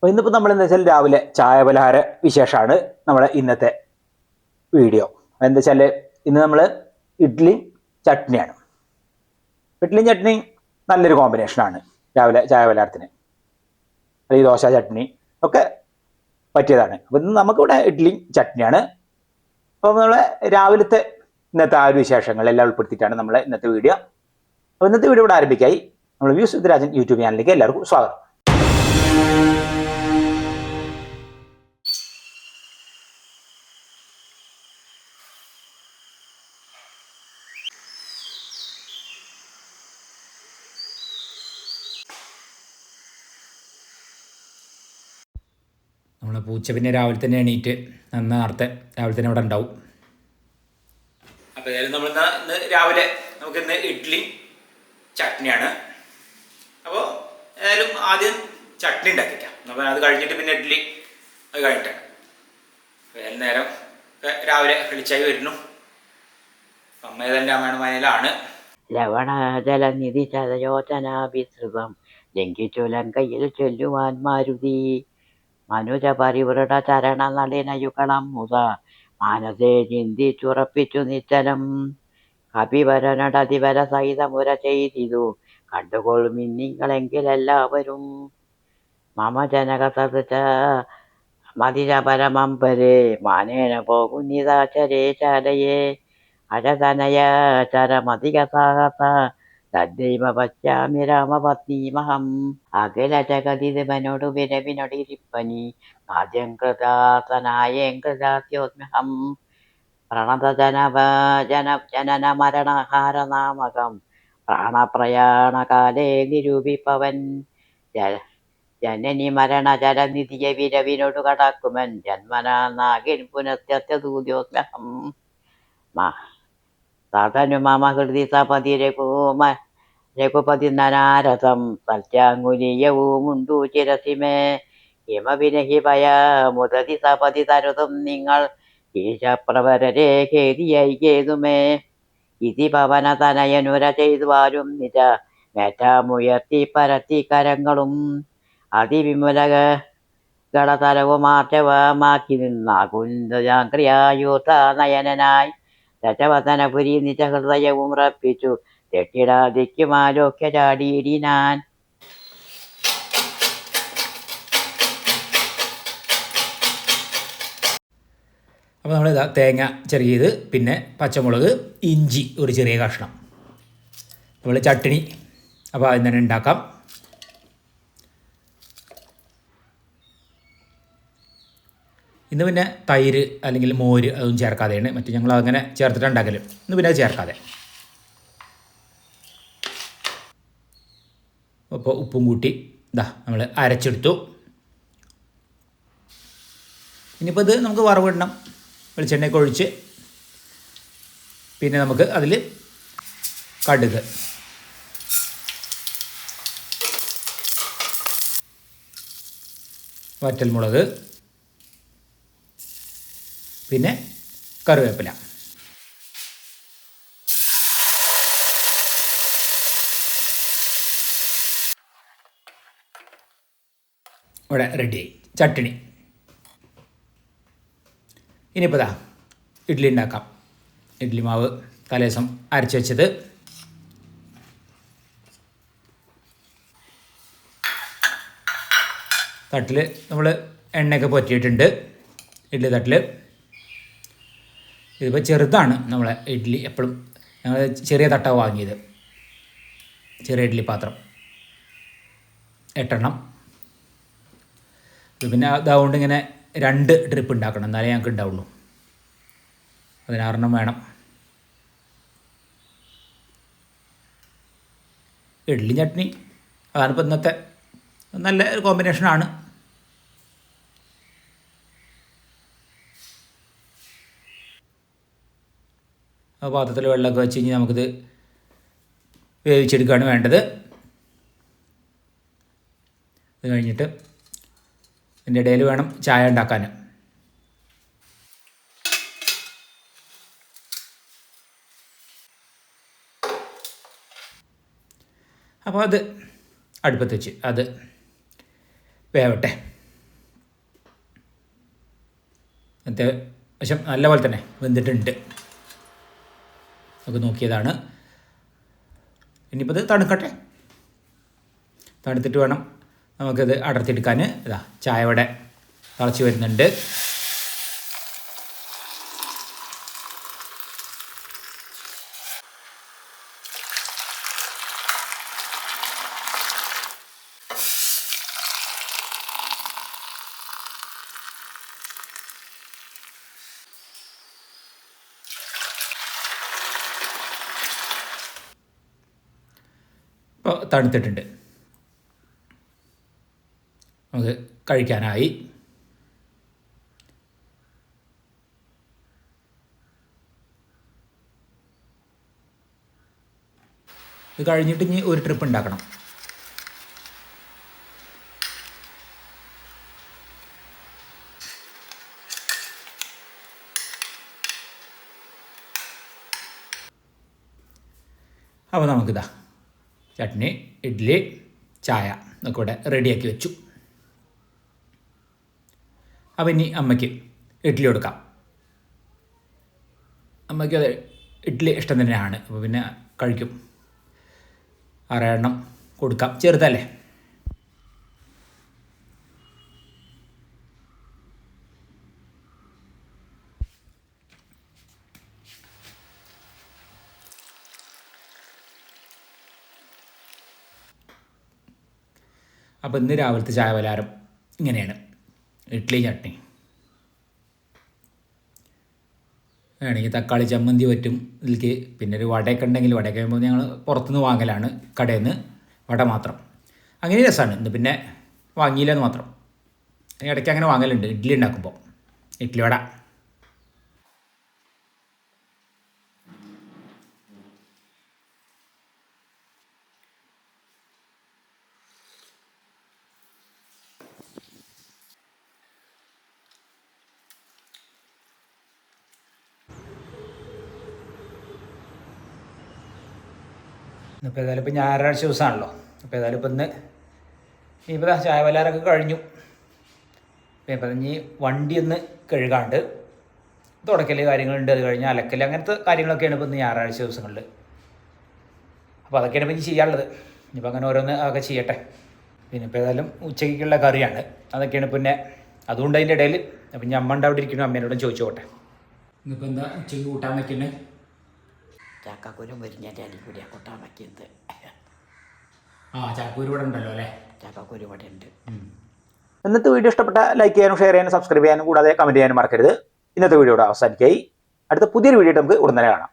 അപ്പോൾ ഇന്നിപ്പോൾ നമ്മൾ എന്താ വെച്ചാൽ രാവിലെ ചായ പലഹാര വിശേഷമാണ് നമ്മുടെ ഇന്നത്തെ വീഡിയോ. എന്താ വെച്ചാൽ ഇന്ന് നമ്മൾ ഇഡ്ഡലി ചട്നിയാണ്. ഇഡ്ഡലിയും ചട്നി നല്ലൊരു കോമ്പിനേഷനാണ് രാവിലെ ചായ പലഹാരത്തിന്. അല്ലെങ്കിൽ ദോശ ചട്നി ഒക്കെ പറ്റിയതാണ്. അപ്പോൾ ഇന്ന് നമുക്കിവിടെ ഇഡ്ഡലി ചട്നിയാണ്. അപ്പോൾ നമ്മൾ രാവിലത്തെ ഇന്നത്തെ ആ ഒരു വിശേഷങ്ങളെല്ലാം ഉൾപ്പെടുത്തിയിട്ടാണ് നമ്മളെ ഇന്നത്തെ വീഡിയോ. അപ്പോൾ ഇന്നത്തെ വീഡിയോ ഇവിടെ ആരംഭിക്കായി. നമ്മൾ വ്യൂസ് രാജൻ യൂട്യൂബ് ചാനലിലേക്ക് എല്ലാവർക്കും സ്വാഗതം. നമ്മളെ പൂച്ച പിന്നെ രാവിലെ തന്നെ എണീറ്റ് നന്ന നേരത്തെ രാവിലെ തന്നെ അവിടെ ഉണ്ടാവും. അപ്പോൾ ഏതായാലും നമ്മൾ ഇന്ന് രാവിലെ നമുക്ക് ഇന്ന് ഇഡ്ഡലി ചട്നിയാണ്. അപ്പോൾ ഏതായാലും ആദ്യം ചട്നി ഉണ്ടാക്കിക്കാം. അപ്പോൾ അത് കഴിഞ്ഞിട്ട് പിന്നെ ഇഡ്ഡലി അത് കഴിഞ്ഞിട്ടാണ് ഏതായാലും നേരം രാവിലെ വെളിച്ചായി വരുന്നു. അമ്മ ഏതായാലും രാമായണ വായനയിലാണ് ലവണജലനിധി ചതയോചനാഭിസൃതം ലംഘിച്ചു ലങ്കയിൽ ചൊല്ലുവാൻ മാരുതി. മനുജ ചരണ നളിനയുഗളം മുത മാനസേ ചിന്തിച്ചുറപ്പിച്ചു നിശ്ചലം. കപിവരനടതിവര സഹിതമുര ചെയ്തിതു കണ്ടുകൊള്ളും നിങ്ങളെങ്കിലെല്ലാവരും മമ ജനക സദൃശ മതിര പരമംബരെ മാനേന പോകുന്നിതാചരേ ചാലയേ. അരതനയ ചരമതിക സാഹസ തദ്ദൈവ പശ്യാമി രാമപത്നീമഹം അഖില ജഗതിമനോടു വിരവിനൊടിരിപ്പനി ആദ്യം കൃതാസനായം കൃതാസ്യോദ്മഹം പ്രണത ജന ജനന മരണഹാരനാമകം പ്രാണപ്രയാണകാലേ നിരൂപിപ്പവൻ. ജനനി മരണ വിരവിനോടു കടക്കുമൻ ജന്മനാ നാഗിൻ പുനസ്ത്യത്യദൂദ്യോസ്മ്യഹം മാ തതനു മമ ഹൃദി സപതി രഘുമ രഘുപതി നനാരസം സത്യാങ്കുലീയവുമുണ്ടു ചിരസിമേ. ഹിമവിനഹി ഭയ മുതതി സപതി തരുതും നിങ്ങൾ ഈശപ്രവരരെ ഖേദിയായി കേതുമേ. ഇതി പവന തനയനുര ചെയ്തുവാരും നിജ മേറ്റാമുയർത്തി പരത്തി കരങ്ങളും. അതിവിമുലക ഗളതരവുമാറ്റവമാക്കി നിന്ന കുന്ദജാക്രിയായൂത്ത നയനനായി രജവതനപുരി നിജഹൃദയവും റപ്പിച്ചു ചാടിയിടി ഞാൻ അപ്പോൾ നമ്മൾ തേങ്ങ ചെറിയത് പിന്നെ പച്ചമുളക് ഇഞ്ചി ഒരു ചെറിയ കഷ്ണം. നമ്മൾ ചട്ടിണി അപ്പോൾ ആദ്യം തന്നെ ഉണ്ടാക്കാം. ഇന്ന് പിന്നെ തൈര് അല്ലെങ്കിൽ മോര് അതൊന്നും ചേർക്കാതെയാണ്. മറ്റു ഞങ്ങൾ അങ്ങനെ ചേർത്തിട്ട് ഇന്ന് പിന്നെ അത് ചേർക്കാതെ. അപ്പോൾ ഉപ്പും കൂട്ടി ഇതാ നമ്മൾ അരച്ചെടുത്തു. ഇനിയിപ്പോൾ ഇത് നമുക്ക് വറവിടണം. വെളിച്ചെണ്ണയൊക്കെ ഒഴിച്ച് പിന്നെ നമുക്ക് അതിൽ കടുക്. വറ്റൽമുളക്. പിന്നെ കറിവേപ്പില. ഇവിടെ റെഡി ചട്ടിണി. ഇനിയിപ്പോൾ ദാ ഇഡ്ഡലി ഉണ്ടാക്കാം. ഇഡ്ഡലി മാവ് തലേദിവസം അരച്ച് വെച്ചത്. തട്ടിൽ നമ്മൾ എണ്ണയൊക്കെ പൊറ്റിയിട്ടുണ്ട്. ഇഡ്ഡലി തട്ടിൽ ഇതിപ്പോൾ ചെറുതാണ് നമ്മളെ ഇഡ്ഡലി എപ്പോഴും ഞങ്ങൾ ചെറിയ തട്ടാണ് വാങ്ങിയത്. ചെറിയ ഇഡ്ഡലി പാത്രം. എട്ടെണ്ണം. ഇത് പിന്നെ അതുകൊണ്ട് ഇങ്ങനെ രണ്ട് ട്രിപ്പ് ഉണ്ടാക്കണം എന്നാലേ ഞങ്ങൾക്ക് ഉണ്ടാവുള്ളൂ പതിനാറെണ്ണം വേണം. ഇഡ്ഡലി ചട്നി. അതാണിപ്പോൾ ഇന്നത്തെ നല്ല കോമ്പിനേഷനാണ് പാത്രത്തിൽ വെള്ളമൊക്കെ വെച്ച് കഴിഞ്ഞാൽ നമുക്കിത് വേവിച്ചെടുക്കുകയാണ് വേണ്ടത്. ഇത് കഴിഞ്ഞിട്ട് ഇതിന്റെ ഇടയിൽ വേണം ചായ ഉണ്ടാക്കാൻ. അപ്പോൾ അത് അടുപ്പത്ത് വെച്ച് അത് വേവട്ടെ. അത്യാവശ്യം നല്ല പോലെ തന്നെ വെന്തിട്ടുണ്ട്. നമുക്ക് നോക്കിയതാണ്. ഇനിയിപ്പോൾ ഇത് തണുക്കട്ടെ. തണുത്തിട്ട് വേണം നമുക്കിത് അടർത്തിയെടുക്കാൻ ഇതാ ചായ ഇവിടെ തിളച്ച് വരുന്നുണ്ട്. തണുത്തിട്ടുണ്ട്. നമുക്ക് കഴിക്കാനായി. ഇത് കഴിഞ്ഞിട്ട് ഇനി ഒരു ട്രിപ്പ് ഉണ്ടാക്കണം. അപ്പോൾ നമുക്കിതാ. ചട്നി ഇഡ്ഡലി ചായ ഒക്കെ ഇവിടെ റെഡിയാക്കി വെച്ചു. അപ്പം ഇനി അമ്മയ്ക്ക് ഇഡ്ഡലി കൊടുക്കാം. അമ്മയ്ക്ക് അത് ഇഡ്ഡലി ഇഷ്ടം തന്നെയാണ്. അപ്പോൾ പിന്നെ കഴിക്കും. ആറെണ്ണം കൊടുക്കാം. ചെറുതല്ലേ? അപ്പോൾ ഇന്ന് രാവിലത്തെ ചായ പലഹാരം ഇങ്ങനെയാണ്. ഇഡ്ഡലി ചട്നി. വേണമെങ്കിൽ തക്കാളി ചമ്മന്തി പറ്റും. ഇതിലേക്ക് പിന്നെ ഒരു വടയൊക്കെ ഉണ്ടെങ്കിൽ വടയൊക്കെ വരുമ്പോൾ ഞങ്ങൾ പുറത്തുനിന്ന് വാങ്ങലാണ് കടയിൽ നിന്ന് വട മാത്രം. അങ്ങനെ രസമാണ് ഇന്ന് പിന്നെ വാങ്ങിയില്ലെന്ന് മാത്രം. ഇടയ്ക്ക് അങ്ങനെ വാങ്ങലുണ്ട്. ഇഡ്ഡലി ഉണ്ടാക്കുമ്പോൾ ഇഡ്ഡലി വട. ഇന്നിപ്പോൾ ഏതായാലും ഇപ്പം ഞായറാഴ്ച ദിവസമാണല്ലോ. അപ്പോൾ ഏതായാലും ഇപ്പം ഇന്ന് ഇനിയിപ്പോൾ ദാ ചായ വലാറൊക്കെ കഴിഞ്ഞു. ഇപ്പം ഇനി വണ്ടി ഒന്ന് കഴുകാണ്ട് തുടക്കൽ കാര്യങ്ങളുണ്ട്. അത് കഴിഞ്ഞ് അലക്കൽ അങ്ങനത്തെ കാര്യങ്ങളൊക്കെയാണ് ഇപ്പം ഇന്ന് ഞായറാഴ്ച ദിവസങ്ങളിൽ അപ്പോൾ അതൊക്കെയാണ് ഇപ്പം ഇനി ചെയ്യാനുള്ളത്. ഇനിയിപ്പോൾ അങ്ങനെ ഓരോന്ന് അതൊക്കെ ചെയ്യട്ടെ. പിന്നെ ഇപ്പോൾ ഏതായാലും ഉച്ചയ്ക്കുള്ള കറിയാണ്. അതൊക്കെയാണ് പിന്നെ അതുകൊണ്ട് അതിന്റെ ഇടയിൽ അപ്പം ഉണ്ട് അവിടെ ഇരിക്കുന്നു. അമ്മേനോടും ചോദിച്ചോട്ടെ ഇന്നിപ്പോൾ എന്താ ഉച്ചയ്ക്ക് കൂട്ടാൻ വയ്ക്കുന്നത് ചക്കക്കുരു വരിഞ്ഞാന്റെ അടി കൂടിയാ കൊട്ടാൻ വയ്ക്കുന്നത്. ആ ചാക്കൂര് ഇവിടെ ഉണ്ടല്ലോ അല്ലേ? ചക്കക്കുരു ഇവിടെ ഉണ്ട്. ഇന്നത്തെ വീഡിയോ ഇഷ്ടപ്പെട്ട ലൈക്ക് ചെയ്യാനും ഷെയർ ചെയ്യാനും സബ്സ്ക്രൈബ് ചെയ്യാനും കൂടാതെ കമന്റ് ചെയ്യാനും മറക്കരുത്. ഇന്നത്തെ വീഡിയോ ഇവിടെ അവസാനിക്കായി. അടുത്ത പുതിയൊരു വീഡിയോ നമുക്ക് ഉടനെ കാണാം.